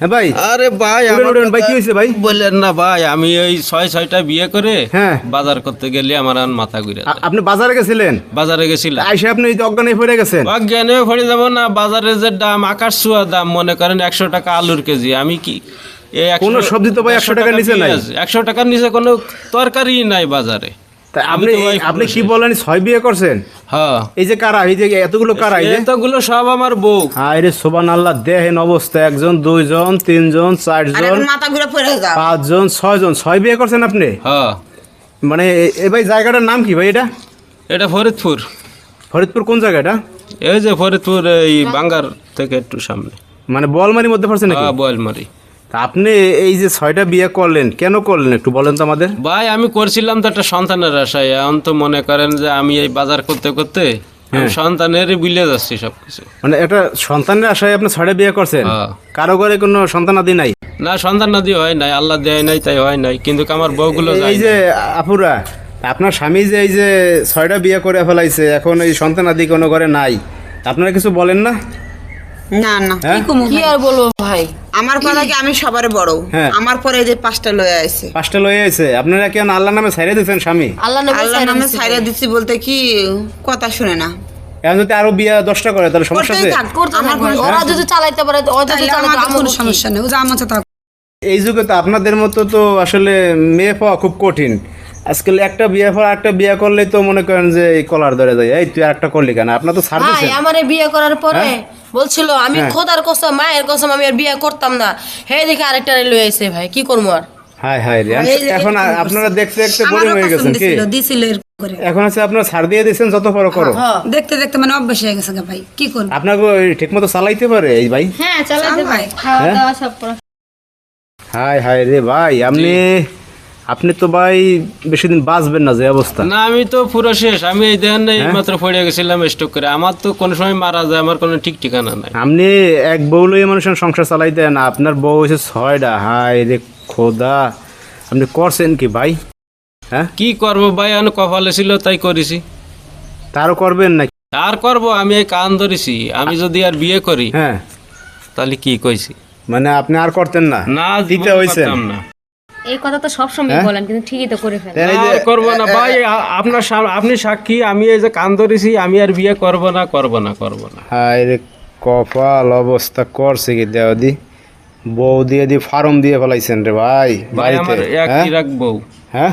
হ্যাঁ ভাই। আরে ভাই আমার ভাই, কি হয়েছে ভাই? বললেন না ভাই আমি ওই ছয় ছয়টা বিয়ে করে হ্যাঁ। বাজার করতে গেলে আমার আর মাথা ঘুরে আপনি বাজারে গেছিলেন? বাজারে গেছিলাম। আইসে আপনি এই অজ্ঞান পড়ে গেছেন? অজ্ঞানে পড়ে যাব না বাজারে যে দাম আকাশ ছোঁয়া দাম মনে করেন একশো টাকা আলুর কেজি আমি কি একশো- কোনো সবজি তো ভাই 100 টাকার নিচে নাই। একশো টাকার নিচে কোনো তরকারি নাই বাজারে। তা আপনি আপনি কি বলেন ছয় বিয়ে করছেন? হ্যাঁ। এই যে কারা? এই যে এতগুলো কারা? এই এতগুলো সব আমার বউ। হায় রে সোবান আল্লাহ দেখেন অবস্থা একজন দুইজন তিনজন চারজন মাথা ঘুরে পড়ে যাও। পাঁচজন ছয়জন। ছয় বিয়ে করছেন আপনি? হ্যাঁ। মানে এ- ভাই জায়গাটার নাম কি ভাই এটা? এটা ফরিদপুর। ফরিদপুর কোন জায়গাটা এই যে ফরিদপুর এই বাঙ্গার থেকে একটু সামনে। মানে বলমারির মধ্যে পড়ছে নাকি? হ্যাঁ বয়লমারি। তা আপনি এই যে ছয়টা বিয়ে করলেন কেন করলেন একটু বলেন তো আমাদের? ভাই আমি করছিলাম তো একটা সন্তানের আশায়। এখন তো মনে করেন যে আমি এই বাজার করতে করতে হ্যাঁ। সন্তানেরই বিলে যাচ্ছি সবকিছু। মানে একটা সন্তানের আশায় আপনি ছয়টা বিয়ে করছেন? হ্যাঁ। কারও ঘরে কোনো সন্তান আদি নাই? না সন্তান নদী হয় নাই আল্লাহ দেয় নাই তাই হয় নাই। কিন্তু আমার বউগুলো এই যে আপুরা আপনার স্বামী যে এই যে ছয়টা বিয়ে করে ফেলাইছে এখন এই সন্তান আদি কোনো ঘরে নাই। আপনারা কিছু বলেন না? না না। হ্যাঁ? কি কি আর বলব ভাই? আমার কথা কি? আমি সবার বড়? হ্যাঁ। আমার পরে এই যে পাঁচটা লয়ে আছে পাঁচটা লয়ে আছে আপনারা কেন আল্লাহর নামে ছাইড়ে স্বামী? আল্লাহ নবী আল্লাহ নামে দিচ্ছি বলতে কি কথা শুনে না। এখন যদি আরও বিয়ে দশটা করে তাহলে সমস্যা করতেই আছে? থাক, করতে আমার থাকবে। কোনো ওরা যদি চালাইতে পারে ওরা যদি তাহলে চালাইতে কোনো সমস্যা নেই। ও যা আমার থাক এই যুগে তো আপনাদের মতো তো আসলে মেয়ে পাওয়া খুব কঠিন। আজকাল একটা বিয়ে পর একটা বিয়ে করলে তো মনে করেন যে এই কলার ধরে যায়। এই তুই একটা করলি কেন? আপনার তো ছাড় ভাই আমার বিয়ে করার পরে হ্যাঁ? বলছিল আমি হ্যাঁ। খোদার কসম মায়ের কসম আমি আর বিয়ে করতাম না। হে দেখে আরেকটা লয়ে আইছে ভাই কি করব আর? হাই হাই রে এখন আপনারা দেখতে দেখতে বোরিং হয়ে গেছেন কি? দিছিল এখন আছে আপনারা ছাড় দিয়ে দিয়েছেন যত বড় করো। হ্যাঁ দেখতে দেখতে মানে অভ্যাস হয়ে গেছে ভাই কি করব? আপনাকে ঠিক মতো চালাইতে পারে এই ভাই? হ্যাঁ চালাতে ভাই। খাওয়া হ্যাঁ? দাওয়া সব করা। হাই হাই রে ভাই আপনি আপনি তো ভাই বেশি দিন বাঁচবেন না যে অবস্থা। না আমি তো পুরো শেষ। আমি এই দেন এই মাত্র পড়ে গেছিলাম স্টক করে। আমার তো কোনো সময় মারা যায় আমার কোনো ঠিক ঠিকানা নাই। আপনি এক বউ লইয়ে মানুষের সংসার চালাইতেন আপনার বউ হয়েছে ছয়টা হাই রে খোদা আপনি করছেন কি ভাই? হ্যাঁ? কি করব ভাই আমি কপালে ছিল তাই করেছি। তারও করবেন নাকি? আর করব আমি এই কান ধরেছি। আমি যদি আর বিয়ে করি হ্যাঁ। তাহলে কি কইছি? মানে আপনি আর করতেন না? না দিতে হয়েছেন না। এই কথা তো সব সময় বলেন কিন্তু ঠিকই তো করে ফেলেন। তাহলে এই যে- আর করব না ভাই আপনার আপনি সাক্ষী আমি এই যে কান ধরেছি আমি আর বিয়ে করব না করব না করব না। হায় রে কপাল অবস্থা করছে কি দেওদি বউ দিয়ে দি ফার্ম দিয়ে ফেলাইছেন রে ভাই বাড়িতে এক হ্যাঁ? একটি রাখব হ্যাঁ।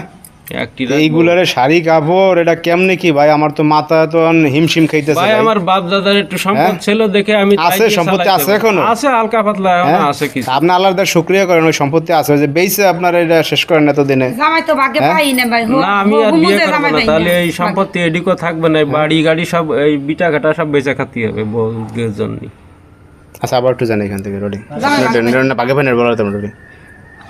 এইগুলারে শাড়ি কাপড় এটা কেমনে কি? ভাই আমার তো মাথা তো হিমশিম খাইতেছে ভাই। আমার বাপ দাদার একটু সম্পদ হ্যাঁ? ছিল দেখে আমি আছে, সম্পত্তি আছে। এখনও? আছে হালকা পাতলা হ্যাঁ? আছে কিছু। আপনি আল্লাহর দ্বার শুক্রিয়া করেন ওই সম্পত্তি আছে। যে বেইছে আপনার এটা শেষ করেন এতদিনে। জামাই তো ভাগ্যে হ্যাঁ? পাই না ভাই। না আমি আর বিয়ে করব না। তাহলে এই সম্পত্তি এদিকও থাকবে না বাড়ি গাড়ি সব এই বিটা ঘাটা সব বেচা খাতি হবে বউয়ের জন্য আচ্ছা আবার একটু জানি এখান থেকে রোডি বাগে ফেনের বলা তোমার রোডি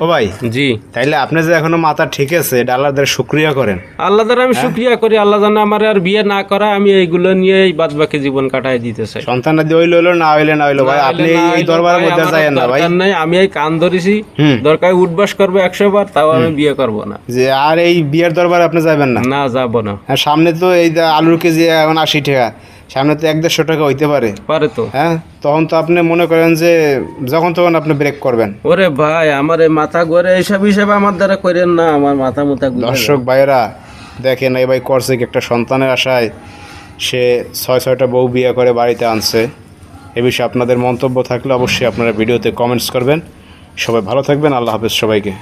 ও ভাই জি। তাইলে আপনি যে এখনও মাথা ঠিক আছে এটা আল্লাহর দ্বার শুক্রিয়া করেন। আল্লাহ দ্বারা হ্যাঁ? আমি শুক্রিয়া করি আল্লাহ জানে আমার আর বিয়ে না করা আমি এইগুলো নিয়েই বাদ বাকি জীবন দিতে চাই। সন্তান যদি হইল হইল না হইলে না হইল ভাই আপনি এই দরবারের মধ্যে না ভাই। নাই আমি এই কান ধরেছি দরকার উঠবাস করব একশো বার তাও আমি বিয়ে করব না। যে আর এই বিয়ের দরবারে আপনি যাবেন না? না যাব না। হ্যাঁ সামনে তো এই যে আলুর কেজি এখন আশি টাকা। সামনে তো এক দেড়শো টাকা হইতে পারে। পারে তো। হ্যাঁ তখন তো আপনি মনে করেন যে যখন তখন আপনি ব্রেক করবেন। ওরে ভাই আমার এই মাথা ঘরে এইসব হিসেবে আমার দ্বারা করেন না আমার মাথা মুথা দর্শক ভাইয়েরা দেখেন এই ভাই করছে কি একটা সন্তানের আশায় সে ছয় ছয়টা বউ বিয়ে করে বাড়িতে আনছে। এ বিষয়ে আপনাদের মন্তব্য থাকলে অবশ্যই আপনারা ভিডিওতে কমেন্টস করবেন। সবাই ভালো থাকবেন আল্লাহ হাফেজ সবাইকে।